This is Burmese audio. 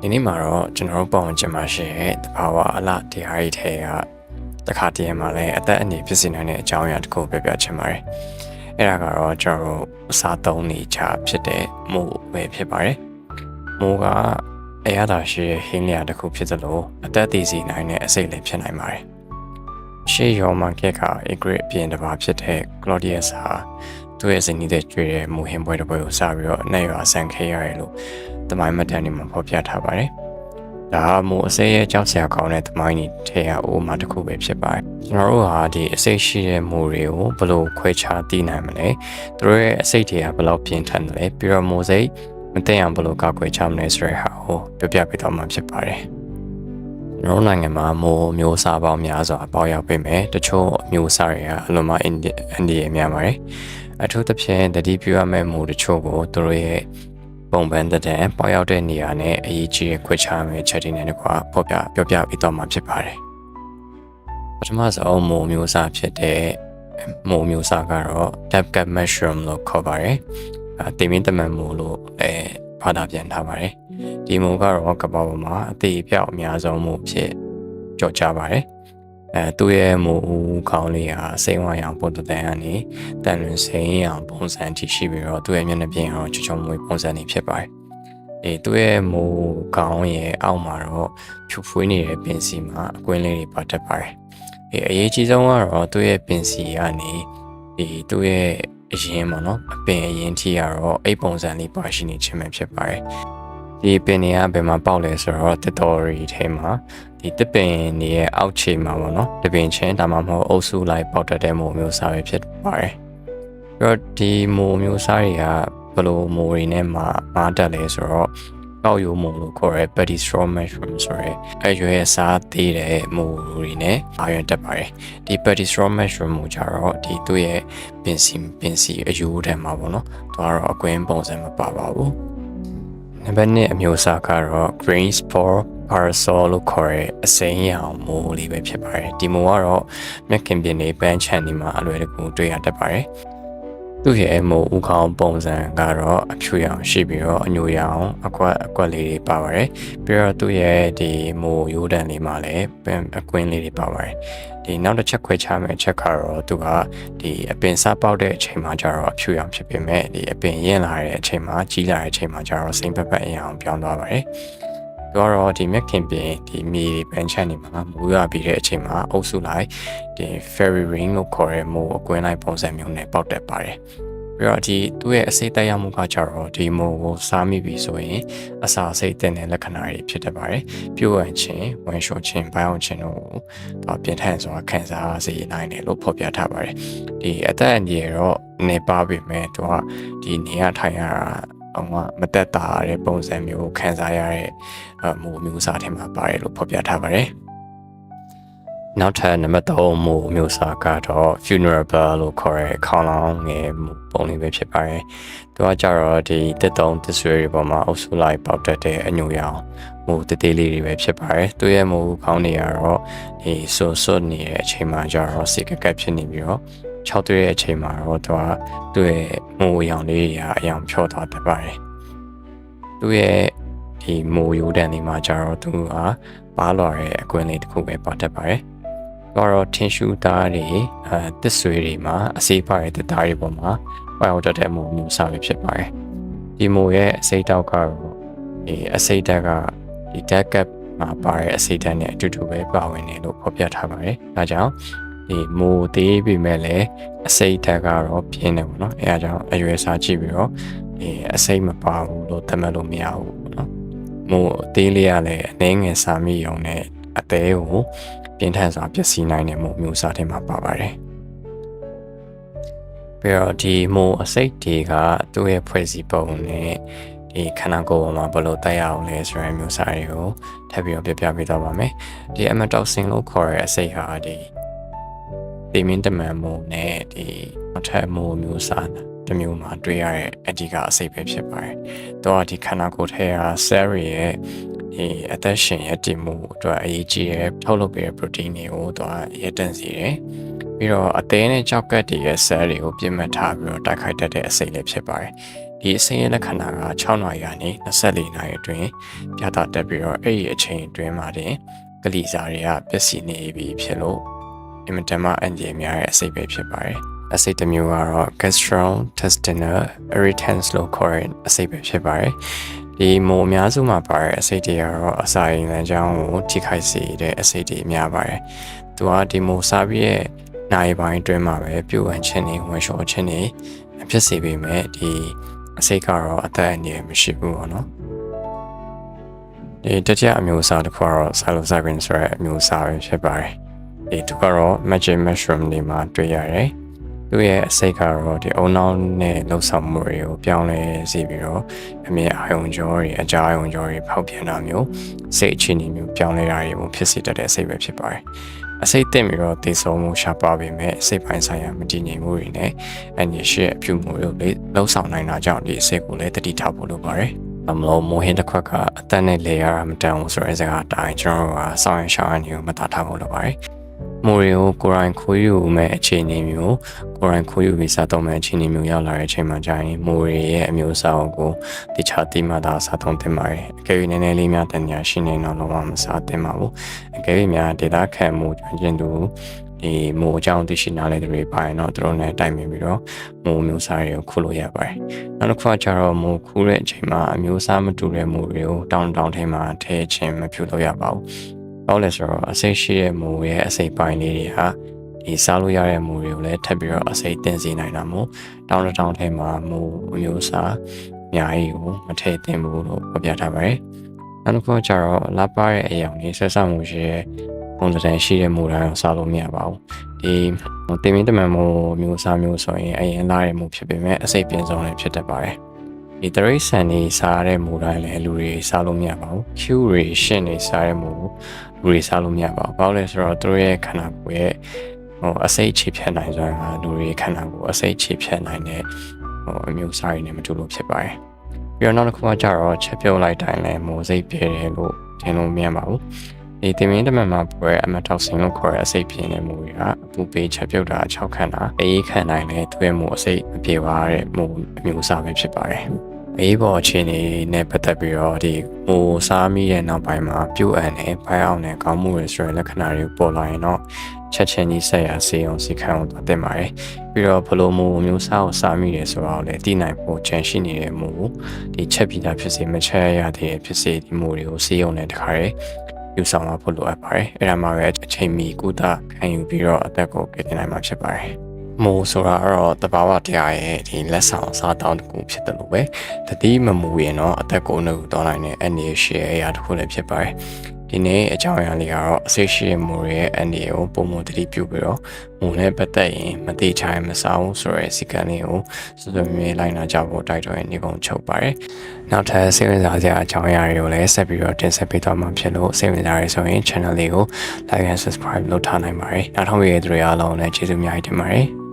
ဒီနေ့မှာတော့ကျွန်တော်တို့ပုံဝင်ချင်မှာရှိတဲ့တဘာဝအလားတရားရီထဲကတခါတည်းမှာလည်းအသက်အနေဖြစ်စေနိုင်တဲ့အကြောင်းအရာတစ်ခုပြပြချင်ပါတယ်။အဲ့ဒါကတော့ကျွန်တော်တို့အစားသုံးနေကြဖြစ်တဲ့မိုးပဲဖြစ်ပါတယ်။မိုးကအရသာရှိတဲ့ဟင်းလျာတစ်ခုဖြစ်သလိုအသက်တည်စီနိုင်တဲ့အစိတ်လည်းဖြစ်နိုင်ပါတယ်။ရှေးရောမန်ကက်က Igrit အပြင်တစ်ပါးဖြစ်တဲ့ Claudius ဟာ သူ့ရဲ့စိတ်နေတဲ့ကျွေးတဲ့မူဟင်ပွဲတစ်ပွဲကိုစပြီးတော့နှက်ရွာဆန်ခဲရတယ်လို့တမိုင်းမတန်နေမှာဖော်ပြထားပါတယ်။ဒါဟာမို့အစိရဲ့ကြောက်စရာကောင်းတဲ့တမိုင်းကြီးထဲကအိုးမှာတစ်ခုပဲဖြစ်ပါတယ်။ကျွန်တော်တို့ဟာဒီအစိရှိတဲ့မိုးတွေကိုဘယ်လိုခွဲခြားသိနိုင်မလဲ။သူတို့ရဲ့အစိတွေကဘယ်လောက်ပြင်းထန်တယ်လဲပြီးတော့မိုးစိတ်မသိအောင်ဘယ်လိုကောက်ွယ်ချမလဲဆိုတဲ့ဟာကိုပြပြပေးတော့မှာဖြစ်ပါတယ်။ကျွန်တော်နိုင်ငံမှာမိုးမျိုးစားပေါင်းများစွာပေါရောက်ပေးမယ်တချို့မျိုးစားတွေကအလွန်မှအန်ဒီအန်ဒီရများပါတယ် အထူးသဖြင့်တတိပြုရမယ့်မိုးတချို့ကိုသူတို့ရဲ့ပုံပန်းတဲ့ပေါရောက်တဲ့နေရာနဲ့အရေးကြီးတဲ့ခွဲခြားမယ့်ချက်တွေနဲ့တကွာဖော်ပြပြောပြပေးတော့မှာဖြစ်ပါတယ်ပထမဆုံးမိုးမျိုးစားဖြစ်တဲ့မိုးမျိုးစားကတော့ tap cap mushroom လို့ခေါ်ပါတယ်အဲတင်မင်းတမန်မိုးလို့အဲဘာသာပြန်ထားပါတယ်ဒီမိုးကတော့ကမ္ဘာပေါ်မှာအသေးအပြောက်အများဆုံးမိုးဖြစ်ကြော်ကြပါတယ် အဲသူ့ရဲ့မူခေါင်းလေးဟာစိမ့်ဝါရောင်ပုံတန်ကနေတန်လွင်စိမ့်ရောင်ပုံစံထိရှိပြီးတော့သူ့ရဲ့မျက်နှာပြင်အောင်ချောချောမွေးပုံစံနေဖြစ်ပါတယ်။အဲသူ့ရဲ့မူခေါင်းရဲ့အောက်မှာတော့ဖြူဖွေးနေတဲ့ပင်စီမှာအကွင်းလေးတွေပါတတ်ပါတယ်။အဲအရေးကြီးဆုံးကတော့သူ့ရဲ့ပင်စီကနေဒီသူ့ရဲ့အရင်ပေါ့နော်အပင်အရင်ထိကတော့အိတ်ပုံစံလေးပါရှိနေခြင်းပဲဖြစ်ပါတယ်။ ဒီပင်တွေကဘယ်မှာပေါက်လဲဆိုတော့ tutorial ထဲမှာဒီတပင်နေရဲ့အောက်ခြေမှာပေါ့နော်တပင်ချင်းဒါမှမဟုတ်အုပ်စုလိုက်ပေါက်တတ်တဲ့မိုးမျိုးစားပဲဖြစ်ပါတယ်ပြီးတော့ဒီမိုးမျိုးစားတွေကဘယ်လိုမိုးတွေနဲ့မှမားတက်လဲဆိုတော့ကောက်ယူမိုးလို့ခေါ်ရဲ petty straw mushroom ဆိုရဲအရွယ်စားသေးတဲ့မိုးတွေနဲ့အာရုံတက်ပါတယ်ဒီ petty straw mushroom မိုးကြတော့ဒီသူ့ရဲ့ပင်စီပင်စီအယူထဲမှာပေါ့နော်သူကတော့အကွင်းပုံစံမပါပါဘူး နံပါတ်1အမျိုးအစားကတော့ green spore parasol လို့ခေါ်တဲ့အစိမ်းရောင်မိုးလေးပဲဖြစ်ပါတယ်ဒီမိုးကတော့မြက်ခင်ပြင်းနေပန်းချန်ဒီမှာအလွယ်တကူတွေ့ရတတ်ပါတယ် သူ့ရဲ့မိုးဥခေါင်းပုံစံကတော့အဖြူရောင်ရှိပြီးတော့အညိုရောင်အကွက်အကွက်လေးတွေပါပါတယ်ပြီးတော့သူ့ရဲ့ဒီမိုးရိုးတန်လေးမှာလည်းပန်းအကွင်းလေးတွေပါပါတယ်ဒီနောက်တစ်ချက်ခွဲခြားမယ့်ချက်ကတော့သူကဒီအပင်စားပေါက်တဲ့အချိန်မှာကျတော့အဖြူရောင်ဖြစ်ပေမဲ့ဒီအပင်ရင့်လာတဲ့အချိန်မှာကြီးလာတဲ့အချိန်မှာကျတော့စိမ့်ပက်ပက်အရောင်ပြောင်းသွားပါတယ် သူကတော့ဒီမြက်ခင်ပြင်ဒီမြေပန်းချန်နေမှာမူရပြီးတဲ့အချိန်မှာအုပ်စုလိုက်ဒီ fairy ring လို့ခေါ်တဲ့မိုးအကွင်းလိုက်ပုံစံမျိုးနဲ့ပေါက်တက်ပါတယ်ပြီးတော့ဒီသူ့ရဲ့အစိတ်တက်ရောက်မှုကကြတော့ဒီမိုးကိုစားမိပြီဆိုရင်အစာအစိတ်တဲ့တဲ့လက္ခဏာတွေဖြစ်တတ်ပါတယ်ပြိုးဝံခြင်းဝင်လျှော်ခြင်းဘိုင်းအောင်ခြင်းတို့ကိုတော့ပြင်ထန်စွာခံစားစေနိုင်တယ်လို့ဖော်ပြထားပါတယ်ဒီအသက်အန္တရာယ်တော့နေပါပြီမဲ့သူကဒီနေရထိုင်ရတာ အောင်ကမတက်တာတဲ့ပုံစံမျိုးခံစားရတဲ့အမှုမျိုးစားထဲမှာပါတယ်လို့ဖော်ပြထားပါတယ်။နောက်ထပ်နံပါတ်3မှုမျိုးစားကတော့ funeral လို့ခေါ်တဲ့ခေါင်းလောင်းငယ်ပုံလေးပဲဖြစ်ပါတယ်။သူကကြတော့ဒီတက်တုံးတဆွေတွေပေါ်မှာအုပ်စုလိုက်ပေါက်တတ်တဲ့အညိုရောင်မူတေးသေးလေးတွေပဲဖြစ်ပါတယ်။သူရဲ့မူခေါင်းတွေကတော့ဒီဆွတ်ဆွတ်နေတဲ့အချိန်မှာကြတော့စိတ်ကကက်ဖြစ်နေပြီးတော့ 6တွေ့တဲ့အချိန်မှာတော့သူကသူ့ရဲ့မိုးရောင်လေးတွေကအယောင်ဖြောသွားတတ်ပါတယ်။သူ့ရဲ့ဒီမိုးရိုးတန်လေးမှာကျတော့သူကပါလာတဲ့အကွင်းလေးတစ်ခုပဲပါတတ်ပါတယ်။တော့ထင်ရှူသားတွေအဲတစ်ဆွေတွေမှာအစေးပါတဲ့တစ်သားတွေပေါ်မှာပေါက်တတ်တဲ့မိုးမျိုးစားပဲဖြစ်ပါတယ်။ဒီမိုးရဲ့အစိတ်တောက်ကတော့ဒီအစိတ်တက်ကဒီ deck cap မှာပါတဲ့အစိတ်ဓာတ်နဲ့အတူတူပဲပါဝင်နေလို့ဖော်ပြထားပါတယ်။ဒါကြောင့် ဒီမိုးသေးပြီမဲ့လည်းအစိတ်ဓာတ်ကတော့ပြင်းတယ်ပေါ့နော်။အဲဒါကြောင့်အရွယ်စားကြည့်ပြီးတော့ဒီအစိတ်မပါဘူးလို့သတ်မှတ်လို့မရဘူးပေါ့နော်။မိုးသေးလေးရလည်းအနှင်းငယ်စာမိယုံနဲ့အသေးကိုပြင်းထန်စွာပျက်စီးနိုင်တဲ့မိုးမျိုးစားထဲမှာပါပါတယ်။ပြီးတော့ဒီမိုးအစိတ်တွေကသူ့ရဲ့ဖွဲ့စည်းပုံနဲ့ဒီခန္ဓာကိုယ်ပေါ်မှာဘယ်လိုတက်ရအောင်လဲဆိုတဲ့မျိုးစားတွေကိုထပ်ပြီးတော့ပြပြပေးတော့ပါမယ်။ဒီအမတောက်စင်လို့ခေါ်တဲ့အစိတ်ဟာဒီ ဒီမင်းတမန်မိုးနဲ့ဒီနောက်ထပ်မိုးမျိုးစားတစ်မျိုးမှာတွေ့ရတဲ့အဓိကအစိတ်ပဲဖြစ်ပါတယ်။တော့ဒီခန္ဓာကိုယ်ထဲက cell ရဲ့ဒီအသက်ရှင်ရတည်မှုအတွက်အရေးကြီးတဲ့ထုတ်လုပ်ပေးတဲ့ protein တွေကိုတော့ရတန့်စေတယ်။ပြီးတော့အသေးနဲ့ကြောက်ကတ်တွေရဲ့ cell တွေကိုပြစ်မှတ်ထားပြီးတော့တိုက်ခိုက်တတ်တဲ့အစိတ်လည်းဖြစ်ပါတယ်။ဒီဒီအစိမ်းရဲ့လက္ခဏာက6နာရီကနေ24နာရီအတွင်းပြသတတ်ပြီးတော့အဲ့ဒီအချိန်အတွင်းမှာတင်ကလိစာတွေကပျက်စီးနေပြီဖြစ်လို့ အင်မတန်မှအန်ဂျင်များရဲ့အစိတ်ပဲဖြစ်ပါတယ်အစိတ်တစ်မျိုးကတော့ gastrointestinal irritants လို့ခေါ်တဲ့အစိတ်ပဲဖြစ်ပါတယ်ဒီမိုအများစုမှာပါတဲ့အစိတ်တွေကတော့အစာရင်လမ်းကြောင်းကိုထိခိုက်စေတဲ့အစိတ်တွေများပါတယ်သူကဒီမိုစားပြီးရဲ့နိုင်ပိုင်းအတွင်းမှာပဲပြုတ်ဝမ်းခြင်းတွေဝင်လျှော်ခြင်းတွေဖြစ်စေပေမဲ့ဒီအစိတ်ကတော့အသက်အန္တရာယ်မရှိဘူးပေါ့နော်ဒီတတိယအမျိုးအစားတစ်ခုကတော့ psilocybin ဆိုတဲ့အမျိုးအစားပဲဖြစ်ပါတယ် ဒီသူကတော့ magic mushroom တွေမှာတွေ့ရတယ်သူရဲ့အစိတ်ကတော့ဒီအုံနောက်နဲ့လှုပ်ဆောင်မှုတွေကိုပြောင်းလဲစေပြီးတော့အမြင်အာရုံကြောတွေအကြအာရုံကြောတွေဖောက်ပြန်တာမျိုးစိတ်အခြေအနေမျိုးပြောင်းလဲတာတွေကိုဖြစ်စေတတ်တဲ့အစိတ်ပဲဖြစ်ပါတယ်အစိတ်တင်ပြီးတော့တည်ဆုံမှုရှားပါပေမဲ့စိတ်ပိုင်းဆိုင်ရာမတည်ငြိမ်မှုတွေနဲ့အန်ရရှိအပြုမှုတွေလှုပ်ဆောင်နိုင်တာကြောင့်ဒီအစိတ်ကိုလည်းတတိထားဖို့လိုပါတယ်အမလို့မိုဟင်းတစ်ခွက်ကအသက်နဲ့လေရတာမတန်ဘူးဆိုတဲ့စကားအတိုင်းကျွန်တော်တို့ကစောင့်ရရှောင်းရနေကိုမတတ်ထားဖို့လိုပါတယ် မိုရီကိုကိုရိုင်းခိုးယူမဲ့အခြေအနေမျိုးကိုရိုင်းခိုးယူပြီးစားတော့မဲ့အခြေအနေမျိုးရောက်လာတဲ့အချိန်မှာကြာရင်မိုရီရဲ့အမျိုးအစားကိုတခြားတိမှသာစားသုံးသင့်ပါတယ်အကယ်၍နည်းနည်းလေးများတန်ညာရှိနေတော့တော့မစားသင့်ပါဘူးအကယ်၍များဒေတာခံမှုကျွမ်းကျင်သူဒီမိုးအကြောင်းသိရှိနားလဲတွေပါရင်တော့သူတို့နဲ့တိုင်ပင်ပြီးတော့မိုးမျိုးစားတွေကိုခုလို့ရပါတယ်နောက်တစ်ခါကျတော့မိုးခူးတဲ့အချိန်မှာအမျိုးအစားမတူတဲ့မိုးတွေကိုတောင်းတောင်းထဲမှာထည့်ခြင်းမပြုလုပ်ရပါဘူး။ ဘာလို့လဲဆိုတော့အစိတ်ရှိတဲ့မိုးရဲ့အစိတ်ပိုင်းလေးတွေဟာဒီစားလို့ရတဲ့မိုးတွေကိုလည်းထပ်ပြီးတော့အစိတ်တင်စေနိုင်တာမို့တောင်းတောင်းထဲမှာမိုးအမျိုးအစားအများကြီးကိုမထည့်သင့်ဘူးလို့ပြောပြထားပါတယ်။နောက်တစ်ခါကျတော့လာပါတဲ့အရာတွေဆက်ဆက်မှုရှိတဲ့ပုံစံရှိတဲ့မိုးတိုင်းကိုစားလို့မရပါဘူး။ဒီတင်မင်းတမန်မိုးမျိုးစားမျိုးဆိုရင်အရင်လာတဲ့မိုးဖြစ်ပေမဲ့အစိတ်ပြင်းဆုံးလည်းဖြစ်တတ်ပါတယ်။ ဒီတရိတ်ဆန်နေစားတဲ့မိုးတိုင်းလည်းလူတွေစားလို့မရပါဘူး။ Q တွေရှင်းနေစားတဲ့မိုးလူတွေစားလို့မရပါဘူး။ဘာလို့လဲဆိုတော့သူတို့ရဲ့ခန္ဓာကိုယ်ရဲ့ဟိုအစိတ်ခြေဖြတ်နိုင်စွမ်းကလူတွေခန္ဓာကိုယ်အစိတ်ခြေဖြတ်နိုင်တဲ့ဟိုအမျိုးအစားတွေနဲ့မတူလို့ဖြစ်ပါတယ်။ပြီးတော့နောက်တစ်ခုကကြတော့ချက်ပြုတ်လိုက်တိုင်းလည်းမိုးစိတ်ပြဲတယ်လို့ထင်လို့မရပါဘူး။ ဒီတင်မင်းတမန်မှာပွဲအမထောက်စင်လို့ခေါ်တဲ့အစိတ်ပြင်းတဲ့မူတွေကအပူပေးချက်ပြုတ်တာ6ခန့်တာအေးခန့်နိုင်လဲသူ့ရဲ့မူအစိတ်မပြေပါတဲ့မူအမျိုးအစားပဲဖြစ်ပါတယ်အေးပေါ်အခြေအနေနဲ့ပတ်သက်ပြီးတော့ဒီဟိုစားမိတဲ့နောက်ပိုင်းမှာပြုတ်အပ်နေဘိုင်အောင်နဲ့ကောင်းမှုတွေဆိုတဲ့လက္ခဏာတွေပေါ်လာရင်တော့ချက်ချင်းကြီးဆက်ရစေအောင်စီခံအောင်တင်ပါတယ်ပြီးတော့ဘလိုမျိုးမျိုးစားကိုစားမိတယ်ဆိုတော့လည်းတည်နိုင်ဖို့ချန်ရှိနေတဲ့မူဒီချက်ပြီးသားဖြစ်စေမချက်ရတဲ့ဖြစ်စေဒီမူတွေကိုစေအောင်နဲ့တခါရဲ ယူဆောင်လာဖို့လိုအပ်ပါတယ်အဲ့ဒါမှပဲအချိန်မီကုသခံယူပြီးတော့အသက်ကိုကယ်တင်နိုင်မှာဖြစ်ပါတယ်မိုးဆိုတာကတော့တဘာဝတရားရဲ့ဒီလက်ဆောင်စားတောင်းတစ်ခုဖြစ်တယ်လို့ပဲတတိမမူရင်တော့အသက်ကိုနှုတ်တော်နိုင်တဲ့အနေရှိအရာတစ်ခုလည်းဖြစ်ပါတယ် ဒီနေ့အကြောင်းအရာလေးကတော့အစိရှိမူရဲ့အနေကိုပုံမတတိပြုပြီးတော့မူနဲ့ပတ်သက်ရင်မတိချင်မစားဘူးဆိုရဲစီကံလေးကိုစွစွမြဲလိုက်နာကြဖို့တိုက်တွန်းနေကုန်ချုပ်ပါတယ်နောက်ထပ်စိတ်ဝင်စားစရာအကြောင်းအရာတွေကိုလည်းဆက်ပြီးတော့တင်ဆက်ပေးသွားမှာဖြစ်လို့စိတ်ဝင်စားရဆိုရင် channel လေးကို like and subscribe လုပ်ထားနိုင်ပါတယ်နောက်ထောင်ရတဲ့သူတွေအားလုံးလည်းကျေးဇူးအများကြီးတင်ပါတယ်